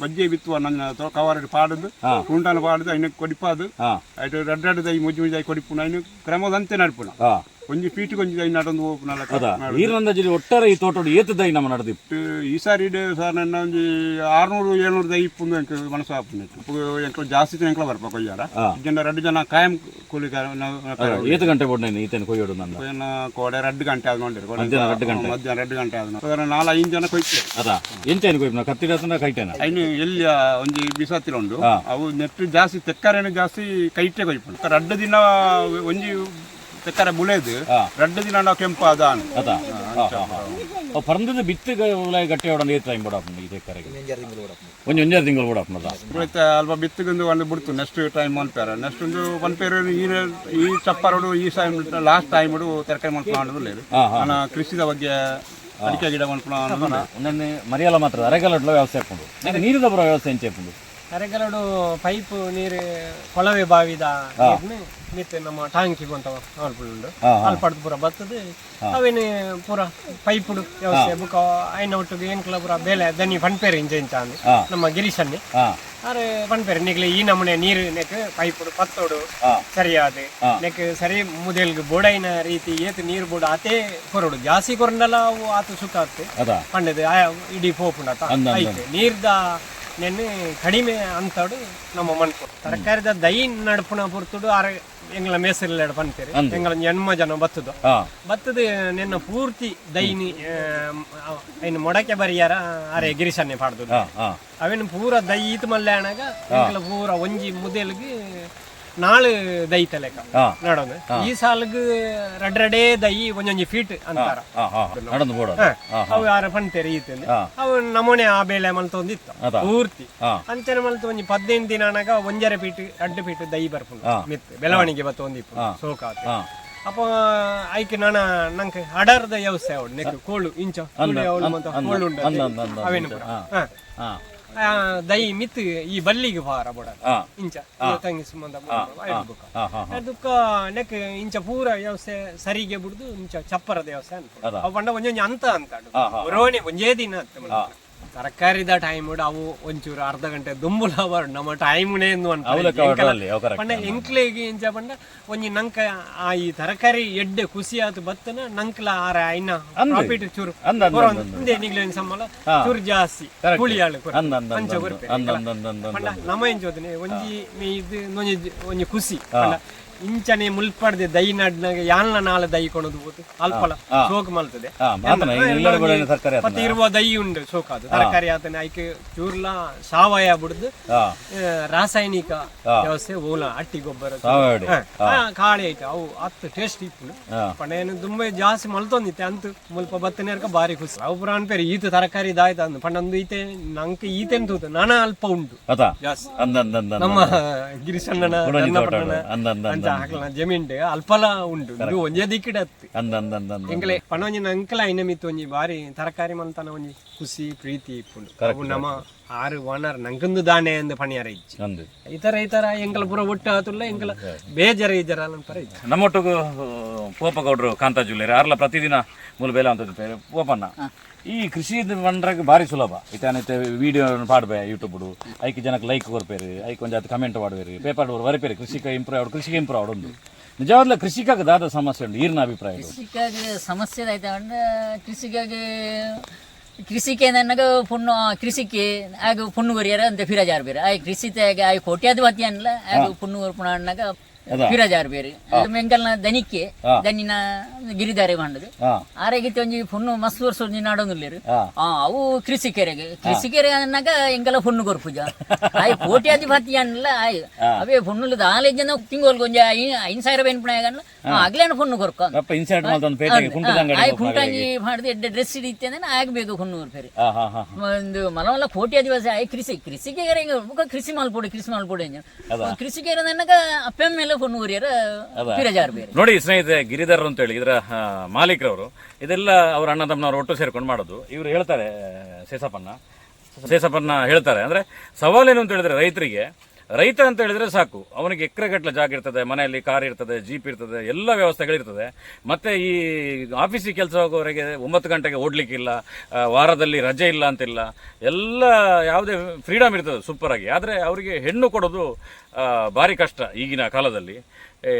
ಬಜ್ಜೆ ಬಿತ್ತುವ ನನ್ನ ಕವರ್ ಪಾಡದು ಹಾ. ಕುಂಟಾನ ಪಾಡದು అయిన కొడిపాదు ಹಾ అటు రెడ్ రెడ్ దై ముజ్జు ముజ్జు కొడిపున అయిన క్రమదంతే నడుపున ಹಾ ಒಂಜಿ ಪೀಟಿಗೆ ಒಂಜಿ ದೈ ನಡೊಂದು ಹೋಪುನಲ ಅದ ನೀರಿನಂದಾಜಿ ಒಟ್ಟಾರೆ ಈ ತೋಟೋಡು ಏತು ದೈ ನಮ್ಮ ನಡೆದಿಪ್ಪು ಈ ಸಾರಿ ಸರ್ ನನ್ನ ಒಂಜಿ ಆರ್ನೂರು ಏಳ್ನೂರು ದೈ ಇಪ್ಪುಂದು ಎಂಕ್ ಮನಸ್ಸು ಆಪುನ್ ಎಂಕ್ಲ ಜಾಸ್ತಿ ಜನ ಎಂಕ್ಲ ಬರ್ಪ ಕೊಯ್ಯಾರ ಜನ ರಡ್ಡು ಜನ ಕಾಯಂ ಕೂಲಿ ಏತು ಗಂಟೆ ಕೊಡ್ನೇನು ಈತನ ಕೊಯ್ಯೋಡು ನನ್ನ ಕೋಡೆ ರಡ್ಡು ಗಂಟೆ ಆದ್ಕೊಂಡಿರು ಮಧ್ಯಾಹ್ನ ರಡ್ಡು ಗಂಟೆ. ಮಧ್ಯಾಹ್ನ ರಡ್ಡು ಗಂಟೆ ಆದ ಸರ್ ನಾಲ್ ಐದು ಜನ ಕೊಯ್ತೆ. ಅದ ಎಂತೇನು ಕೊಯ್ಯಪ್ಪ ಕತ್ತಿಡತನ ಕೈಟೆನ? ಐನು ಎಲ್ಲಿ ಒಂಜಿ ಬಿಸಾತಿರುಂಡು ಅವು ನೆಟ್ಟು ಜಾಸ್ತಿ ತೆಕ್ಕರೇನು ಜಾಸ್ತಿ ಕೈಟೆ ಕೊಯ್ಪು ರಡ್ಡು ದಿನ ಒಂಜಿ ತೆಕ್ಕರೆ ಬುಳೆದು ಹಾ. ರಡ್ಡು ದಿನ ನಾವು ಕೆಂಪು ಅದ ಅದ ಅವು ಪರಂದದ ಬಿತ್ತು ಉಲಾಯಿ ಗಟ್ಟೆ ಓಡೋಣ ಏತು ಟೈಮ್ ಬೋಡಪ್ಪ ಈ ತೆಕ್ಕರೆಗೆ ಒಂಜಿ ಒಂಜಾರು ತಿಂಗಳು ಬಿಡಪ್ಪ ಮತ್ತೆ ಅಲ್ಪ ಬಿತ್ತಗೊಂದು ಒಂದು ಬಿಡ್ತು. ನೆಕ್ಸ್ಟ್ ಟೈಮ್ ಮಲ್ಪೇರ ನೆಕ್ಸ್ಟ್ ಒಂದು ಮಲ್ಪೇರ ಈ ಈ ಚಪ್ಪರೋಡು ಈ ಟೈಮ್ ಲಾಸ್ಟ್ ಟೈಮ್ ತರಕಾರಿ ಹಾ. ನಾನು ಕೃಷಿದ ಬಗ್ಗೆ ಅಡಿಕೆ ಗಿಡ ಮಲ್ಕೊಂಡು ಒಂದೊಂದು ಮರಿಯಲ್ಲ ಮಾತ್ರ ಅರೆಗಲಡ್ಲ ವ್ಯವಸ್ಥೆ ಹಾಕೊಂಡು ಬರೋ ವ್ಯವಸ್ಥೆ ಎಂಚೆ ಹಾಕೊಂಡು ಕರೆಗಲಡು ಪೈಪ್ ನೀರು ಕೊಳವೆ ಬಾವಿದ ನೀರ್ನ ಮಿತ್ ನಮ್ಮ ಟಾಂಕಿ ಬಂತ ಉಂಡು. ಹಾ, ಹಾ. ಅಲ್ಪಡ್ದು ಪೂರ ಬರ್ತದೆ. ಅವೇನು ಪೂರ ಪೈಪುಡು ವ್ಯವಸ್ಥೆ ಬುಕ್ಕ ಐನ ಒಟ್ಟಿಗೆ ಏನ್ಕಲ ಪೂರ ಬೇಲೆ ದನಿ ಪಂಪೇರು ಇಂಚ ಇಂಚ ಅಂದು. ನಮ್ಮ ಗಿರೀಶನ್ನಿ. ಅರೆ ಪಂಪೇರು ನಿಗ್ಲಿ ಈ ನಮೂನೆ ನೀರು ನೆಕ್ ಪೈಪುಡು ಪತ್ತೋಡು. ಸರಿಯಾದ. ನೆಕ್ ಸರಿ ಮುದೇಲ್ಗೆ ಬೋಡೈನ ರೀತಿ ಏತ್ ನೀರು ಬೋಡ ಅತೇ ಕೊರಡು. ಜಾಸ್ತಿ ಕೊರಂಡಲ್ಲ ಅವು ಆತು ಸುಖ ಆತು ಅದ? ಪಂಡದ ಇಡೀ ಪೋಪುಂಡತ ಅಂದ. ಐತೆ. ನೀರ್ದ ನೆನ್ನೆ ಕಡಿಮೆ ಅಂತಾಡು ನಮ್ಮ ಮನ್ಪು. ತರಕಾರಿದ ದೈ ನಡ್ಪುನ ಪುರ್ತುಡು ಅರ ಎಂಗ್ಲ ಮೇಸರಿಲ್ಲ ಬಂತೀರಿ. ಎಂಗ್ಲ ಜನ್ಮ ಜನ ಬತ್ತದು. ಬತ್ತದ ನಿನ್ನ ಪೂರ್ತಿ ದೈನಿ ಇನ್ನು ಮೊಡಕೆ ಬರಿಯಾರ ಅರೆ ಗಿರಿಶನ್ನೇ ಪಾಡ್ದು ಅವೇನು ಪೂರ ದೈ ಈತ ಎಂಗ್ಲ ಪೂರ ಒಂಜಿ ಮುದೆಲ್ಗೆ ಲೆಕ್ಕ ಹಾ. ನಡೋದು ಈ ಸಾಲ್ಗ್ ರಡ್ ರಡೇ ದೈ ಒಂಜೊಂಜಿ ಫೀಟ್ ಅಂತಾರ. ಅವು ಯಾರ ಪಂತೇರಿ ತೆರೆಯುತ್ತೆ. ಅವು ನಮೂನೆ ಆ ಬೇಳೆ ಮಲ್ತೊಂದಿತ್ತು. ಪೂರ್ತಿ. ಅಂಚನೆ ಮಲ್ತು ಒಂಜಿ ಪದ್ನೆಂಟು ದಿನ ಒಂಜರೆ ಫೀಟ್ ಪೀಟ್ ಅಡ್ಡು ಪೀಟ್ ದೈ ಬರ್ಪುಂಡು ಮಿತ್ ಬೆಳವಣಿಗೆ ಬತ್ತು ಒಂದಿಪ್ಪು ಹಾ. ಸೋಕಾತ. ಅಪ್ಪ ಐಕೆ ನಾನ ನಂಗೆ ಅಡರ್ದ ವ್ಯವಸ್ಥೆ ಅವಳು ನೆಕ್ ಕೋಳು ಇಂಚ ಕೋಳು ಅವಳು ಅಂದ, ಕೋಳು ಅಂದ, ಅವೇನು ದೈ ಮಿತ್ ಈ ಬಲ್ಲಿಗೆ ಪಾರ ಬಡ. ಇಂಚ ತಂಗಿ ಸುಮ್ಮಂದ ಅದಕ್ಕ ನೆಕ್ ಇಂಚ ಪೂರ ವ್ಯವಸ್ಥೆ ಸರಿಗೆ ಬಿಡುದು ಇಂಚ ಚಪ್ಪರ ಪಂಡ ಅವು ಬಂಡ ಒಂಜೊಂಜಿ ಅಂತ ಅಂತ ಹಾ. ಒಂಜೇ ದಿನ ಅಂತ ತರಕಾರಿದ ಟೈಮ್ ಅವು ಒಂಚೂರು ಅರ್ಧ ಗಂಟೆ ದುಂಬುಲ ಬರ್ ನಮ್ಮ ಟೈಮ್ನೇ ಅವಲಕ್ಕ ಅಂತ. ಪಂಡ ಎಂಕ್ಲೆಗೆ ಇಂಚ ಪಂಡ ಒಂಜಿ ನಂಕ ಆ ಈ ತರಕಾರಿ ಎಡ್ಡೆ ಖುಷಿ ಆತು ಬತ್ತನ ನಂಕ್ಲ ಆರ ಐನ. ಪ್ರಾಫಿಟ್ ಚೂರು. ಒಂದೇ ನಿಗ್ಲಿನ ಸಂಬಳ ಚೂರು ಜಾಸ್ತಿ ಹುಳಿ ಕೂಲಿ ಆಳು ಕೊರ. ಅಂದ, ಅಂದ, ಅಂಚ ಅಂದ, ಕೊರ್ಪೆ. ಅಂದ, ಅಂದ, ಅಂದ, ಅಂದ, ಅಂದ, ಪಂಡ. ನಮ್ಮ ಎಂಚೋದನೆ ಒಂಜಿ ಇದು ಒಂಜಿ ಒಂಜಿ ಖುಷಿ ಇಂಚನೆ ಮುಲ್ಪಡ್ದೆ ದೈ ನಡ್ನಾಗ ಯಾಲ್ನ ನಾಳೆ ದೈ ಕೊಣದು ಹೋದು ಅಲ್ಪಲ ಶೋಕ ಮಲ್ತದೆ. ಮತ್ತೆ ಇರುವ ದೈ ಉಂಡು ಶೋಕ ಅದು. ತರಕಾರಿ ಆತನೆ ಐಕೆ ಚೂರ್ಲ ಸಾವಯವ ಬಿಡ್ದು ರಾಸಾಯನಿಕ ವ್ಯವಸ್ಥೆ ಓಲ ಅಟ್ಟಿ ಗೊಬ್ಬರ ಕಾಳಿ ಐತೆ ಅವು ಹತ್ತು ಟೇಸ್ಟ್ ಇತ್ತು. ಹಾ. ತುಂಬಾ ತುಂಬ ಜಾಸ್ತಿ ಮಲ್ತೊಂದಿತ್ತೆ. ಅಂತ ಮುಲ್ಪ ಬತ್ತನೇರ್ಕ ಬಾರಿ ಖುಷಿ. ಅವು ಪುರಾಣ ಪೇರಿ ಈತ ತರಕಾರಿ ದಾಯ್ತ ಅಂದ್. ಪಣ್ಣಂದು ಈತೆ ನಂಗೆ ಈತೆನ್ ತೂತು ನಾನ ಅಲ್ಪ ಉಂಟು. ಜಾಸ್ತಿ. ನಮ್ಮ ಗಿರಿಸಣ್ಣನ ಹಾಕಲ ಜಮೀನ್ಡೆ ಅಲ್ಪಲ ಉಂಟು. ಇದು ಒಂಜೇ ದಿಕ್ಕಿಡ ಅಂದಂದಂದ ಎಂಕಲೆ ಪಣೊಂಜಿನ ಅಂಕಲ ಐನಮಿತ್ತು ಒಂಜಿ ಬಾರಿ ತರಕಾರಿ ಮಂತನ ಒಂಜಿ ಖುಷಿ ಪ್ರೀತಿ ಇಪ್ಪುಂಡು ಅವು ನಮ್ಮ ಆರು ಓನರ್ ನಂಗೊಂದು ದಾಣೆ ಅಂದ ಪಣಿಯಾರ ಇಜ್ಜಿ. ಇತರ ಇತರ ಎಂಕಲ ಪೂರ ಒಟ್ಟು ಆತುಲ್ಲ ಎಂಕಲ ಬೇಜರ ಇಜರ ಅಲ್ಲಂಪರ ಇಜ್ಜಿ. ನಮ್ಮೊಟ್ಟಿಗೂ ಪೋಪ ಗೌಡ್ರು ಕಾಂತ ಜುಲ್ಲೇರಿ ಆರ್ಲ ಪ್ರತಿದಿನ ಮೂಲ ಬೇಲೆ ಅಂತ ಪೇರು ಪೋಪನ್ನ ಈ ಕೃಷಿ ಬಂದ್ರಾಗ ಭಾರಿ ಸುಲಭ. ಇತ್ತೆ ವಿಡಿಯೋ ಪಾಡ್ಬೇ ಯೂಟ್ಯೂಬ್ ಐಕ್ ಜನಕ್ಕೆ ಲೈಕ್ ಕೊರ್ಪೇರಿ ಐಕ್ ಒಂದು ಅದು ಕಮೆಂಟ್ ಮಾಡ್ಬೇರಿ ಪೇಪರ್ ಬರಪೇರಿ ಕೃಷಿಕ ಇಂಪ್ರೂವ್ ಆಡು ಕೃಷಿಗೆ ಇಂಪ್ರೂವ್ ಆಡೊಂದು ನಿಜವಾಗ್ಲೂ ಕೃಷಿಕಾಗ ದಾದ ಸಮಸ್ಯೆ ಉಂಟು ಈರ್ನ ಅಭಿಪ್ರಾಯ ಕೃಷಿಕಾಗ ಸಮಸ್ಯೆ ಆಯ್ತು ಅಂದ್ರೆ ಕೃಷಿಗಾಗಿ ಕೃಷಿಕೆ ನನಗೆ ಪುಣ್ಣು ಕೃಷಿಕೆ ಆಗ ಪುಣ್ಣು ಬರಿಯಾರ ಅಂತ ಫಿರಾಜ್ ಆರ್ಬೇರ. ಆಯ್ ಕೃಷಿ ಆಯ್ ಕೋಟ್ಯಾಧಿಪತಿ ಅನ್ಲ ಆಗ ಪುಣ್ಣು ಪುಣ್ಣ ಅಣ್ಣಗ ಫಿರಾಜಾರ್ ಬೇರೆ ಮೆಂಕಲ್ನ ದನಿಕ್ಕೆ ದನಿನ ಗಿರಿಧಾರೆ ಬಂಡದು ಹಾ. ಆರೆಗಿತ್ತು ಒಂಜಿ ಪುಣ್ಣು ಮಸ್ತ್ ವರ್ಷ ಒಂಜಿ ನಾಡೊಂದುಲ್ಲೇರು ಹಾ. ಆ ಅವು ಕೃಷಿಕೆರೆಗೆ. ಕೃಷಿಕೆರೆ ಅನ್ನಾಗ ಎಂಕಲ ಪುಣ್ಣು ಕೊರ್ಪುಜ. ಆಯ್ ಕೋಟ್ಯಾಧಿಪತಿ ಅನ್ನಲ್ಲ ಆಯ್. ಅವೇ ಪುಣ್ಣುಲದ ಆಲೇಜನ ಜನ ತಿಂಗೋಲ್ ಗೊಂಜ ಐನ್ ಸಾವಿರ ಬೇನ್ ಪುಣ ಆಗಲ್ಲ ಆಗ್ಲೇನ ಪುಣ್ಣು ಕೊರ್ಕ. ಅಪ್ಪ ಇನ್ಸೈಡ್ ಮಾಡ್ದೊಂದು ಪೇಟೆಗೆ ಕುಂಟದ ಅಂಗಡಿ ಆಯ್ ಕುಂಟಾಂಗಿ ಮಾಡಿದ ಡ್ರೆಸ್ ಹಿಡಿತೆ ಅಂದ್ರೆ ಆಗ್ಬೇಕು ಹುಣ್ಣೂರು ಫೇರಿ. ಒಂದು ಮಲವಲ್ಲ ಕೋಟಿ ದಿವಸ ಆಯ್ ಕೃಷಿ ಕೃಷಿಗೆ ಮುಖ ಕೃಷಿ ಮಾಲ್ಪೋಡಿ ಕೃಷಿ ಮಾಲ್ಪೊಡಿ ಕೃಷಿಗೆ ನನಗ ಅಪ್ಪೆಮ್ ಮೇಲೆ ಹುಣ್ಣೂರಿಯರ ಫಿರಜಾರ್ ಬೇರೆ. ನೋಡಿ ಸ್ನೇಹಿತರೆ ಗಿರಿಧರ್ ಅಂತ ಹೇಳಿ ಇದರ ಮಾಲೀಕರವರು ಇದೆಲ್ಲ ಅವ್ರ ಅಣ್ಣ ತಮ್ಮನವರು ಒಟ್ಟು ಸೇರ್ಕೊಂಡು ಮಾಡೋದು. ಇವರು ಹೇಳ್ತಾರೆ ಸೇಸಪ್ಪನ್ನ. ಸೇಸಪ್ಪನ್ನ ಹೇಳ್ತಾರೆ. ಅಂದ್ರೆ ಸವಾಲೇನು ಅಂತ ಹೇಳಿದ್ರೆ ರೈತರಿಗೆ ರೈತ ಅಂತ ಹೇಳಿದ್ರೆ ಸಾಕು. ಅವನಿಗೆ ಎಕರೆಗಟ್ಟಲೆ ಜಾಗ ಇರ್ತದೆ, ಮನೆಯಲ್ಲಿ ಕಾರ್ ಇರ್ತದೆ ಜೀಪ್ ಇರ್ತದೆ, ಎಲ್ಲ ವ್ಯವಸ್ಥೆಗಳಿರ್ತದೆ ಮತ್ತೆ ಈ ಆಫೀಸಿಗೆ ಕೆಲಸ ಹೋಗೋವರೆಗೆ ಒಂಬತ್ತು ಗಂಟೆಗೆ ಓಡಲಿಕ್ಕಿಲ್ಲ ವಾರದಲ್ಲಿ ರಜೆ ಇಲ್ಲ ಅಂತಿಲ್ಲ. ಎಲ್ಲ ಯಾವುದೇ ಫ್ರೀಡಮ್ ಇರ್ತದೆ ಸೂಪರ್ ಆಗಿ. ಆದರೆ ಅವರಿಗೆ ಹೆಣ್ಣು ಕೊಡೋದು ಭಾರಿ ಕಷ್ಟ ಈಗಿನ ಕಾಲದಲ್ಲಿ.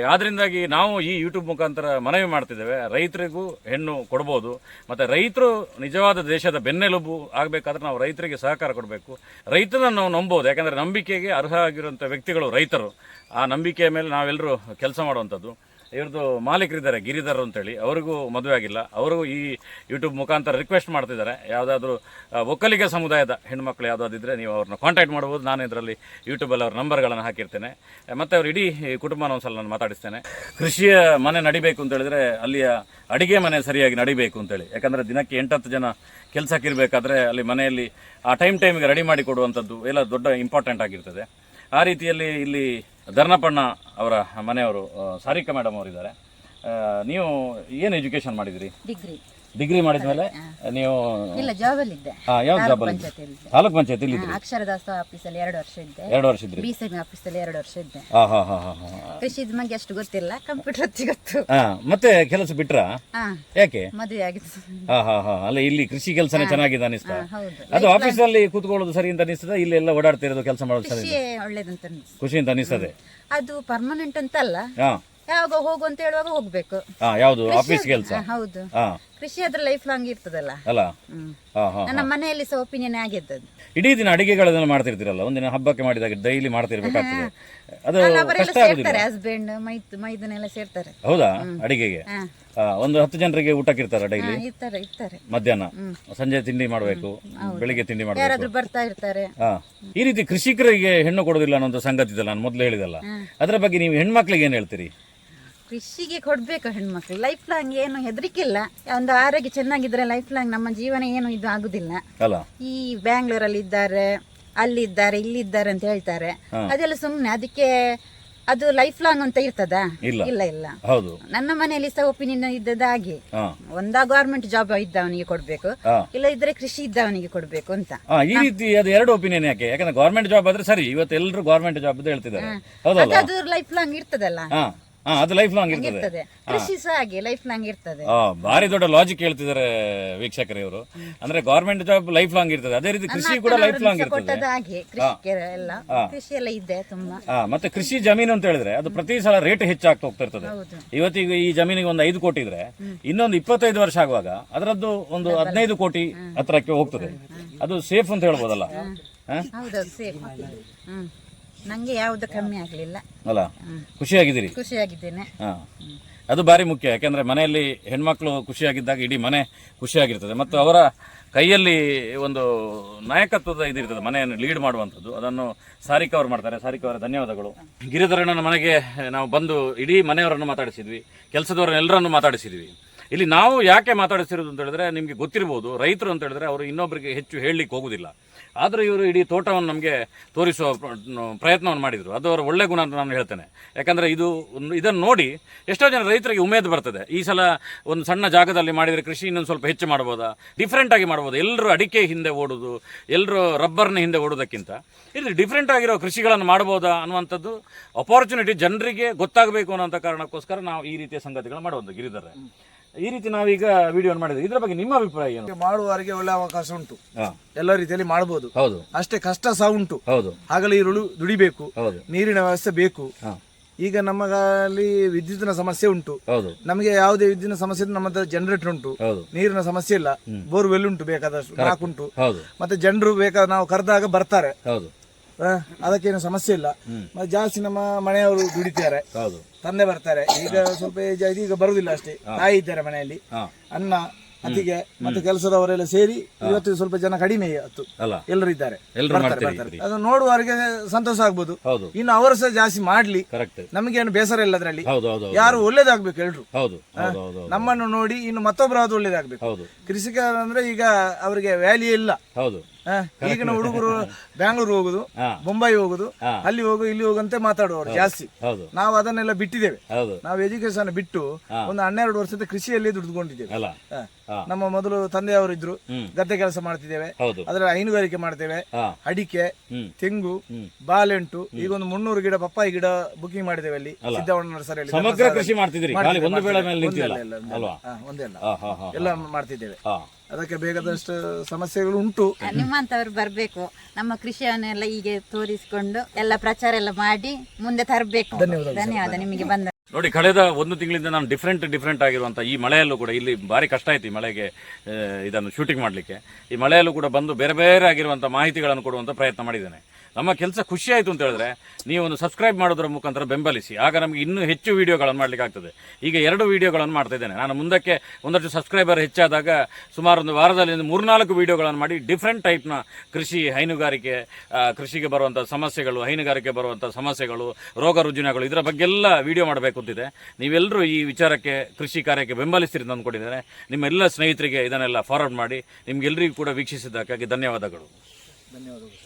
ಆದ್ರಿಂದಾಗಿ ನಾವು ಈ ಯೂಟ್ಯೂಬ್ ಮುಖಾಂತರ ಮನವಿ ಮಾಡ್ತಿದ್ದೇವೆ. ರೈತರಿಗೂ ಹೆಣ್ಣು ಕೊಡ್ಬೋದು. ಮತ್ತು ರೈತರು ನಿಜವಾದ ದೇಶದ ಬೆನ್ನೆಲುಬು ಆಗಬೇಕಾದ್ರೆ ನಾವು ರೈತರಿಗೆ ಸಹಕಾರ ಕೊಡಬೇಕು. ರೈತರನ್ನು ನಾವು ನಂಬೋದು. ಯಾಕಂದರೆ ನಂಬಿಕೆಗೆ ಅರ್ಹ ಆಗಿರುವಂಥ ವ್ಯಕ್ತಿಗಳು ರೈತರು. ಆ ನಂಬಿಕೆಯ ಮೇಲೆ ನಾವೆಲ್ಲರೂ ಕೆಲಸ ಮಾಡುವಂಥದ್ದು. ಇವ್ರದ್ದು ಮಾಲೀಕರಿದ್ದಾರೆ, ಗಿರಿಧರ್ ಅಂತೇಳಿ. ಅವರಿಗೂ ಮದುವೆ ಆಗಿಲ್ಲ. ಅವರು ಈ ಯೂಟ್ಯೂಬ್ ಮುಖಾಂತರ ರಿಕ್ವೆಸ್ಟ್ ಮಾಡ್ತಿದ್ದಾರೆ. ಯಾವುದಾದ್ರೂ ಒಕ್ಕಲಿಗ ಸಮುದಾಯದ ಹೆಣ್ಮಕ್ಳು ಯಾವುದಾದಿದ್ದರೆ ನೀವು ಅವ್ರನ್ನ ಕಾಂಟ್ಯಾಕ್ಟ್ ಮಾಡ್ಬೋದು. ನಾನು ಇದರಲ್ಲಿ ಯೂಟ್ಯೂಬಲ್ಲಿ ಅವ್ರ ನಂಬರ್ಗಳನ್ನು ಹಾಕಿರ್ತೇನೆ. ಮತ್ತು ಅವ್ರು ಇಡೀ ಕುಟುಂಬನ ಒಂದ್ಸಲ ನಾನು ಮಾತಾಡಿಸ್ತೇನೆ. ಕೃಷಿಯ ಮನೆ ನಡಿಬೇಕು ಅಂತೇಳಿದರೆ ಅಲ್ಲಿಯ ಅಡಿಗೆ ಮನೆ ಸರಿಯಾಗಿ ನಡಿಬೇಕು ಅಂತೇಳಿ ಯಾಕಂದರೆ ದಿನಕ್ಕೆ ಎಂಟತ್ತು ಜನ ಕೆಲಸಕ್ಕೆ ಇರಬೇಕಾದ್ರೆ ಅಲ್ಲಿ ಮನೆಯಲ್ಲಿ ಆ ಟೈಮ್ ಟೈಮಿಗೆ ರೆಡಿ ಮಾಡಿ ಕೊಡುವಂಥದ್ದು ಎಲ್ಲ ದೊಡ್ಡ ಇಂಪಾರ್ಟೆಂಟ್ ಆಗಿರ್ತದೆ. ಆ ರೀತಿಯಲ್ಲಿ ಇಲ್ಲಿ ಧರ್ನಪಣ್ಣ ಅವರ ಮನೆಯವರು ಸಾರಿಕಾ ಮೇಡಮ್ ಅವರಿದ್ದಾರೆ. ನೀವು ಏನು ಎಜುಕೇಷನ್ ಮಾಡಿದಿರಿ? ಡಿಗ್ರಿ ಡಿಗ್ರಿ ಮಾಡಿದ್ಮೇಲೆ ನೀವು ಇಲ್ಲ ಜಾಬ್ ಅಲ್ಲಿ ಇದ್ದೆ. ಆ, ಯಾವ ತಾಲೂಕ್ ಜಾಬ್ ಅಲ್ಲಿ ಪಂಚಾಯತಿಯಲ್ಲಿ ಇದ್ದೆ. ತಾಲೂಕ್ ಪಂಚಾಯತ್ ಇಲ್ಲಿ ಹಾ, ಆಫೀಸಲ್ಲಿ ಎರಡು ವರ್ಷ ಇದ್ದೆ. ಎರಡು ವರ್ಷ ಇದ್ರಿ. ಬಿ ಸಿ ಆಫೀಸಲ್ಲಿ ಎರಡು ವರ್ಷ ಇದ್ದೆ. ಹಾ ಹಾ ಹಾ ಹಾ. ಹಾ ಕೃಷಿದ ಬಗ್ಗೆ ಅಷ್ಟು ಗೊತ್ತಿಲ್ಲ ಕಂಪ್ಯೂಟರ್ ಹೊತ್ತಿ ಗೊತ್ತು. ಹಾ ಮತ್ತೆ ಕೆಲಸ ಬಿಟ್ರಾ? ಹಾ ಯಾಕೆ? ಮದುವೆ ಆಗಿತ್ತು. ಹಾ ಹಾ ಹಾ. ಅಲ್ಲ ಇಲ್ಲಿ ಕೃಷಿ ಕೆಲಸನೇ ಚೆನ್ನಾಗಿದೆ ಅನಿಸ್ತಾ ಹಾ, ಹೌದು. ಅದು ಆಫೀಸಲ್ಲಿ ಕೂತ್ಕೊಳ್ಳೋದು ಸರಿ ಅಂತ ಅನಿಸ್ತದ ಇಲ್ಲಿ ಎಲ್ಲ ಓಡಾಡ್ತಿರೋದು ಕೆಲಸ ಮಾಡೋದು ಸರಿ ಕೃಷಿಯೇ ಒಳ್ಳೇದಂತ ಅನ್ಸುತ್ತೆ. ಖುಷಿ ಅಂತ ಅನಿಸ್ತದೆ ಅದು ಪರ್ಮನೆಂಟ್ ಅಂತ ಅಲ್ಲ. ಹಾ. ಯಾವಾಗ ಹೋಗು ಅಂತ ಹೇಳುವಾಗ ಹೋಗ್ಬೇಕು. ಹಾ ಯಾವುದು? ಆಫೀಸ್ ಕೆಲಸ? ಹಾ, ಹೌದು. ಹಾ. ಕೃಷಿ ಅದ್ರ ಲೈಫ್ ಲಾಂಗ್ ಇರ್ತದಲ್ಲ. ಅಲ್ಲ? ಹ್ಮ್. ಹಾ ಹಾ ನನ್ನ ಮನೆಯಲ್ಲಿ ಸಹ ಒಪಿನಿಯನ್ ಆಗಿದ್ದದ್ದು. ಇಡೀ ದಿನ ಅಡಿಗೆಗಳನ್ನ ಮಾಡ್ತಿರ್ತೀರಲ್ಲ ಒಂದಿನ ಹಬ್ಬಕ್ಕೆ ಮಾಡಿದಾಗ ಡೈಲಿ ಮಾಡ್ತಿರ್ಬೇಕಾಗ್ತದೆ. ಅದು ಅಲ್ಲ, ಅವರೆಲ್ಲ ಕಷ್ಟ ಆಗುದಿಲ್ಲ ಸೇರ್ತಾರೆ ಹಸ್ಬೆಂಡ್ ಮೈದ್ ಮೈದನೆಲ್ಲ ಸೇರ್ತಾರೆ. ಹೌದಾ? ಅಡಿಗೆಗೆ? ಆ, ಒಂದು ಹತ್ತು ಜನರಿಗೆ ಊಟಕ್ಕೆ ಇರ್ತಾರ ಡೈಲಿ ಇರ್ತಾರೆ ಇರ್ತಾರೆ. ಮಧ್ಯಾಹ್ನ? ಸಂಜೆ ತಿಂಡಿ ಮಾಡಬೇಕು ಬೆಳಿಗ್ಗೆ ತಿಂಡಿ ಮಾಡಬೇಕು. ಯಾರಾದ್ರೂ ಬರ್ತಾ ಇರ್ತಾರೆ. ಹಾ. ಈ ರೀತಿ ಕೃಷಿಕರಿಗೆ ಹೆಣ್ಣು ಕೊಡೋದಿಲ್ಲ ಅನ್ನೋ ಸಂಗತಿ ಇದೆ ನಾನು ಮೊದಲು ಹೇಳಿದಲ್ಲ. ಅದರ ಬಗ್ಗೆ ನೀವು ಹೆಣ್ಮಕ್ಳಿಗೆ ಏನ್ ಹೇಳ್ತೀರಿ? ಕೃಷಿಗೆ ಕೊಡ್ಬೇಕು ಹೆಣ್ಮಕ್ಳು. ಲೈಫ್ ಲಾಂಗ್ ಏನು ಹೆದರಿಕಿಲ್ಲ ಒಂದು ಆರೋಗ್ಯ ಚೆನ್ನಾಗಿದ್ರೆ ಲೈಫ್ ಲಾಂಗ್ ನಮ್ಮ ಜೀವನ ಏನು ಇದು ಆಗುದಿಲ್ಲ. ಅಲ್ಲ. ಈ ಬ್ಯಾಂಗ್ಳೂರಲ್ಲಿ ಇದ್ದಾರೆ ಅಲ್ಲಿದ್ದಾರೆ ಇಲ್ಲಿದ್ದಾರೆ ಅಂತ ಹೇಳ್ತಾರೆ. ಅದೆಲ್ಲ ಸುಮ್ಮನೆ ಅದಕ್ಕೆ ಅದು ಲೈಫ್ ಲಾಂಗ್ ಅಂತ ಇರ್ತದ? ಇಲ್ಲ. ಇಲ್ಲ ಇಲ್ಲ. ಹೌದು. ನನ್ನ ಮನೆಯಲ್ಲಿ ಸಹ ಒಪಿನಿಯನ್ ಇದ್ದದ್ದು ಹಾಗೆ. ಒಂದ ಗೌರ್ಮೆಂಟ್ ಜಾಬ್ ಇದ್ದವನಿಗೆ ಕೊಡ್ಬೇಕು. ಇಲ್ಲ ಇದ್ರೆ ಕೃಷಿ ಇದ್ದವನಿಗೆ ಕೊಡ್ಬೇಕು ಅಂತ. ಈ ರೀತಿ ಅದು ಎರಡು ಒಪಿನಿಯನ್ ಯಾಕೆ? ಯಾಕಂದ್ರೆ ಗೌರ್ಮೆಂಟ್ ಜಾಬ್ ಆದ್ರೆ ಸರಿ ಇವತ್ತು ಎಲ್ಲರೂ ಗೌರ್ಮೆಂಟ್ ಜಾಬ್ ಅಂತ ಹೇಳ್ತಿದ್ದಾರೆ. ಅದು ಲೈಫ್ ಲಾಂಗ್ ಇರ್ತದಲ್ಲ. ಹಾ ಹಾ ಅದು ಲೈಫ್ ಲಾಂಗ್ ಇರ್ತದೆ. ಇರ್ತದೆ ಕೃಷಿ ಸಹ ಹಾಗೆ ಲೈಫ್ ಲಾಂಗ್ ಇರ್ತದೆ. ಆ, ಭಾರಿ ದೊಡ್ಡ ಲಾಜಿಕ್ ಹೇಳ್ತಿದ್ದಾರೆ ವೀಕ್ಷಕರೇ ಇವರು. ಅಂದ್ರೆ ಗೌರ್ಮೆಂಟ್ ಜಾಬ್ ಲೈಫ್ ಲಾಂಗ್ ಇರ್ತದೆ. ಅದೇ ರೀತಿ ಕೃಷಿ ಕೂಡ ಲೈಫ್ ಲಾಂಗ್ ಇರ್ತದೆ. ಕೊಟ್ಟದ್ದು ಹಾಗೆ ಕೃಷಿ ಎಲ್ಲ. ಕೃಷಿ ಎಲ್ಲ ಇದೆ ತುಂಬಾ. ಆ, ಮತ್ತೆ ಕೃಷಿ ಜಮೀನು ಅಂತ ಹೇಳಿದ್ರೆ ಅದು ಪ್ರತಿ ಸಲ ರೇಟ್ ಹೆಚ್ಚಾಗ್ತಾ ಹೋಗ್ತಾ ಇರ್ತದೆ. ಇವತ್ತಿಗೆ ಈ ಜಮೀನಿಗೆ ಒಂದು ಐದು ಕೋಟಿ ಇದ್ರೆ ಇನ್ನೊಂದು ಇಪ್ಪತ್ತೈದು ವರ್ಷ ಆಗುವಾಗ ಅದರದ್ದು ಒಂದು ಹದಿನೈದು ಕೋಟಿ ಹತ್ರಕ್ಕೆ ಹೋಗ್ತದೆ. ಅದು ಸೇಫ್ ಅಂತ ಹೇಳ್ಬೋದಲ್ಲ. ಆ? ಹೌದೌದು ಸೇಫ್ ಹ್ಮ್. ನಂಗೆ ಯಾವುದು ಕಮ್ಮಿ ಆಗಲಿಲ್ಲ. ಅಲ್ಲ? ಖುಷಿಯಾಗಿದ್ದೀರಿ? ಖುಷಿಯಾಗಿದ್ದೇನೆ. ಹಾಂ. ಅದು ಭಾರಿ ಮುಖ್ಯ ಯಾಕೆಂದರೆ ಮನೆಯಲ್ಲಿ ಹೆಣ್ಮಕ್ಳು ಖುಷಿಯಾಗಿದ್ದಾಗ ಇಡೀ ಮನೆ ಖುಷಿಯಾಗಿರ್ತದೆ. ಮತ್ತು ಅವರ ಕೈಯಲ್ಲಿ ಒಂದು ನಾಯಕತ್ವದ ಇದಿರ್ತದೆ ಮನೆಯನ್ನು ಲೀಡ್ ಮಾಡುವಂಥದ್ದು. ಅದನ್ನು ಸಾರಿಕಾ ಅವರು ಮಾಡ್ತಾರೆ. ಸಾರಿಕಾ ಅವರ ಧನ್ಯವಾದಗಳು. ಗಿರಿಧರಣ್ಣನ ಮನೆಗೆ ನಾವು ಬಂದು ಇಡೀ ಮನೆಯವರನ್ನು ಮಾತಾಡಿಸಿದ್ವಿ. ಕೆಲಸದವರನ್ನೆಲ್ಲರನ್ನು ಮಾತಾಡಿಸಿದ್ವಿ. ಇಲ್ಲಿ ನಾವು ಯಾಕೆ ಮಾತಾಡಿಸಿರೋದು ಅಂತ ಹೇಳಿದ್ರೆ ನಿಮಗೆ ಗೊತ್ತಿರ್ಬೋದು, ರೈತರು ಅಂತ ಹೇಳಿದ್ರೆ ಅವರು ಇನ್ನೊಬ್ಬರಿಗೆ ಹೆಚ್ಚು ಹೇಳಲಿಕ್ಕೆ ಹೋಗೋದಿಲ್ಲ. ಆದರೂ ಇವರು ಇಡೀ ತೋಟವನ್ನು ನಮಗೆ ತೋರಿಸುವ ಪ್ರ- ಪ್ರಯತ್ನವನ್ನು ಮಾಡಿದರು. ಅದು ಅವರ ಒಳ್ಳೆ ಗುಣ ಅಂತ ನಾನು ಹೇಳ್ತೇನೆ. ಯಾಕಂದರೆ ಇದು ಇದನ್ನು ನೋಡಿ ಎಷ್ಟೋ ಜನ ರೈತರಿಗೆ ಉಮೇದು ಬರ್ತದೆ. ಈ ಸಲ ಒಂದು ಸಣ್ಣ ಜಾಗದಲ್ಲಿ ಮಾಡಿದರೆ ಕೃಷಿ ಇನ್ನೊಂದು ಸ್ವಲ್ಪ ಹೆಚ್ಚು ಮಾಡ್ಬೋದಾ? ಡಿಫ್ರೆಂಟಾಗಿ ಮಾಡ್ಬೋದು. ಎಲ್ಲರೂ ಅಡಿಕೆ ಹಿಂದೆ ಓಡೋದು ಎಲ್ಲರೂ ರಬ್ಬರ್ನ ಹಿಂದೆ ಓಡೋದಕ್ಕಿಂತ ಇಲ್ಲಿ ಡಿಫ್ರೆಂಟ್ ಆಗಿರೋ ಕೃಷಿಗಳನ್ನು ಮಾಡ್ಬೋದಾ ಅನ್ನುವಂಥದ್ದು ಅಪಾರ್ಚುನಿಟಿ ಜನರಿಗೆ ಗೊತ್ತಾಗಬೇಕು ಅನ್ನೋಂಥ ಕಾರಣಕ್ಕೋಸ್ಕರ ನಾವು ಈ ರೀತಿಯ ಸಂಗತಿಗಳು ಮಾಡುವಂಥ ಗಿರಿಧರ ಈ ರೀತಿ ನಾವೀಗ ವಿಡಿಯೋ ಮಾಡಿದ್ವಿ. ಇದರ ಬಗ್ಗೆ ನಿಮ್ಮ ಅಭಿಪ್ರಾಯ ಏನು? ಮಾಡುವವರಿಗೆ ಒಳ್ಳೆ ಅವಕಾಶ ಉಂಟು. ಎಲ್ಲ ರೀತಿಯಲ್ಲಿ ಮಾಡಬಹುದು ಹೌದು. ಅಷ್ಟೇ ಕಷ್ಟ ಸಹ ಉಂಟು. ಹೌದು. ಹಾಗಲೇ ಇರುಳು ದುಡಿಬೇಕು. ಹೌದು. ನೀರಿನ ವ್ಯವಸ್ಥೆ ಬೇಕು. ಈಗ ನಮಗಲ್ಲಿ ವಿದ್ಯುತ್ನ ಸಮಸ್ಯೆ ಉಂಟು. ಹೌದು. ನಮಗೆ ಯಾವುದೇ ವಿದ್ಯುತ್ತಿನ ಸಮಸ್ಯೆ ನಮ್ಮ ಜನರೇಟರ್ ಉಂಟು. ನೀರಿನ ಸಮಸ್ಯೆ ಇಲ್ಲ. ಬೋರ್ವೆಲ್ ಉಂಟು ಬೇಕಾದಷ್ಟು ಹಾಕುಂಟು ಹೌದು. ಮತ್ತೆ ಜನರು ಬೇಕಾದ ನಾವು ಕರೆದಾಗ ಬರ್ತಾರೆ. ಹೌದು. ಅದಕ್ಕೇನು ಸಮಸ್ಯೆ ಇಲ್ಲ. ಮತ್ತೆ ಜಾಸ್ತಿ ನಮ್ಮ ಮನೆಯವರು ದುಡಿತಾರೆ. ಹೌದು. ತಂದೆ ಬರ್ತಾರೆ. ಈಗ ಸ್ವಲ್ಪ ಏಜ್ ಈಗ ಬರುದಿಲ್ಲ ಅಷ್ಟೇ. ತಾಯಿ ಇದ್ದಾರೆ ಮನೆಯಲ್ಲಿ. ಅನ್ನ ಅಣ್ಣ ಅತ್ತಿಗೆ ಮತ್ತೆ ಕೆಲಸದವರೆಲ್ಲ ಸೇರಿ ಇವತ್ತು ಸ್ವಲ್ಪ ಜನ ಕಡಿಮೆ ಅಲ್ಲ. ಎಲ್ಲರೂ ಇದ್ದಾರೆ ಬರ್ತಾರೆ. ಅದು ನೋಡುವವರಿಗೆ ಸಂತೋಷ ಆಗ್ಬೋದು. ಹೌದು. ಇನ್ನು ಅವರು ಸಹ ಜಾಸ್ತಿ ಮಾಡ್ಲಿ. ಕರೆಕ್ಟ್ ಏನು ಬೇಸರ ಇಲ್ಲ ಅದರಲ್ಲಿ. ಹೌದು ಹೌದು ಹೌದು. ಯಾರು ಒಳ್ಳೇದಾಗ್ಬೇಕು ಎಲ್ರು. ಹೌದು ಹೌದು ಹೌದು ಹೌದು. ನಮ್ಮನ್ನು ನೋಡಿ ಇನ್ನು ಮತ್ತೊಬ್ಬರು ಅದು ಒಳ್ಳೇದಾಗ್ಬೇಕು. ಹೌದು. ಕೃಷಿಕ ಅಂದ್ರೆ ಈಗ ಅವರಿಗೆ ವ್ಯಾಲ್ಯೂ ಇಲ್ಲ. ಹೌದು. ಈಗಿನ ಹುಡುಗರು ಬ್ಯಾಂಗ್ಳೂರ್ ಹೋಗುದು. ಮುಂಬೈ ಹೋಗುದು. ಅಲ್ಲಿ ಹೋಗು ಇಲ್ಲಿ ಹೋಗಂತೆ ಮಾತಾಡುವವರು ಜಾಸ್ತಿ. ನಾವು ಅದನ್ನೆಲ್ಲ ಬಿಟ್ಟಿದ್ದೇವೆ. ನಾವು ಎಜುಕೇಶನ್ ಬಿಟ್ಟು ಒಂದು ಹನ್ನೆರಡು ವರ್ಷದ ಕೃಷಿಯಲ್ಲಿ ದುಡಿದುಕೊಂಡಿದ್ದೇವೆ. ನಮ್ಮ ಮೊದಲು ತಂದೆಯವರು ಇದ್ರು ಗದ್ದೆ ಕೆಲಸ ಮಾಡ್ತಿದ್ದೇವೆ. ಅದರ ಹೈನುಗಾರಿಕೆ ಮಾಡ್ತೇವೆ. ಅಡಿಕೆ ತೆಂಗು ಬಾಲೆಂಟು ಬಾಳೆಂಟು ಈಗ ಒಂದು ಮುನ್ನೂರು ಗಿಡ ಪಪ್ಪಾಯಿ ಗಿಡ ಬುಕಿಂಗ್ ಮಾಡಿದ್ದೇವೆ ಅಲ್ಲಿ. ಸಿದ್ದವಣ್ಣ ನರ್ಸರಿಯಲ್ಲಿ ಸಮಗ್ರ ಕೃಷಿ ಮಾಡ್ತಿದ್ರಿ ಒಂದು ಎಲ್ಲ ಮಾಡ್ತಿದ್ದೇವೆ. ಅದಕ್ಕೆ ಬೇಕಾದಷ್ಟು ಸಮಸ್ಯೆಗಳು ಉಂಟು ನಿಮ್ಮಂತವ್ರು ಬರಬೇಕು. ನಮ್ಮ ಕೃಷಿಯನ್ನೆಲ್ಲ ಹೀಗೆ ತೋರಿಸಿಕೊಂಡು ಎಲ್ಲ ಪ್ರಚಾರ ಎಲ್ಲ ಮಾಡಿ ಮುಂದೆ ತರಬೇಕು. ಧನ್ಯವಾದ ನಿಮಗೆ ಬಂದ ನೋಡಿ ಕಳೆದ ಒಂದು ತಿಂಗಳಿಂದ ನಾನು ಡಿಫ್ರೆಂಟ್ ಡಿಫ್ರೆಂಟ್ ಆಗಿರುವಂಥ ಈ ಮಳೆಯಲ್ಲೂ ಕೂಡ ಇಲ್ಲಿ ಭಾರಿ ಕಷ್ಟ ಆಯ್ತು ಈ ಮಳೆಗೆ ಇದನ್ನು ಶೂಟಿಂಗ್ ಮಾಡಲಿಕ್ಕೆ. ಈ ಮಳೆಯಲ್ಲೂ ಕೂಡ ಬಂದು ಬೇರೆ ಬೇರೆ ಆಗಿರುವಂತ ಮಾಹಿತಿಗಳನ್ನು ಕೊಡುವಂತ ಪ್ರಯತ್ನ ಮಾಡಿದ್ದೇನೆ. ನಮ್ಮ ಕೆಲಸ ಖುಷಿ ಆಯಿತು ಅಂತ ಹೇಳಿದ್ರೆ ನೀವು ಒಂದು ಸಬ್ಸ್ಕ್ರೈಬ್ ಮಾಡೋದ್ರ ಮುಖಾಂತರ ಬೆಂಬಲಿಸಿ. ಆಗ ನಮಗೆ ಇನ್ನೂ ಹೆಚ್ಚು ವೀಡಿಯೋಗಳನ್ನು ಮಾಡಲಿಕ್ಕೆ ಆಗ್ತದೆ. ಈಗ ಎರಡು ವೀಡಿಯೋಗಳನ್ನು ಮಾಡ್ತಾ ಇದ್ದೇನೆ. ನಾನು ಮುಂದಕ್ಕೆ ಒಂದಷ್ಟು ಸಬ್ಸ್ಕ್ರೈಬರ್ ಹೆಚ್ಚಾದಾಗ ಸುಮಾರು ಒಂದು ವಾರದಲ್ಲಿ ಒಂದು ಮೂರ್ನಾಲ್ಕು ವಿಡಿಯೋಗಳನ್ನು ಮಾಡಿ ಡಿಫ್ರೆಂಟ್ ಟೈಪ್ನ ಕೃಷಿ ಹೈನುಗಾರಿಕೆ ಕೃಷಿಗೆ ಬರುವಂಥ ಸಮಸ್ಯೆಗಳು, ಹೈನುಗಾರಿಕೆ ಬರುವಂಥ ಸಮಸ್ಯೆಗಳು, ರೋಗ ರುಜಿನಗಳು ಇದರ ಬಗ್ಗೆ ಎಲ್ಲ ವಿಡಿಯೋ ಮಾಡಬೇಕು ಅಂತಿದೆ ನೀವೆಲ್ಲರೂ ಈ ವಿಚಾರಕ್ಕೆ, ಕೃಷಿ ಕಾರ್ಯಕ್ಕೆ ಬೆಂಬಲಿಸ್ತೀರಿ ಅಂತ ಅಂದ್ಕೊಂಡಿದ್ದೇನೆ. ನಿಮ್ಮೆಲ್ಲ ಸ್ನೇಹಿತರಿಗೆ ಇದನ್ನೆಲ್ಲ ಫಾರ್ವರ್ಡ್ ಮಾಡಿ ನಿಮಗೆಲ್ಲರಿಗೂ ಕೂಡ ವೀಕ್ಷಿಸಿದ್ದಕ್ಕಾಗಿ ಧನ್ಯವಾದಗಳು. ಧನ್ಯವಾದಗಳು.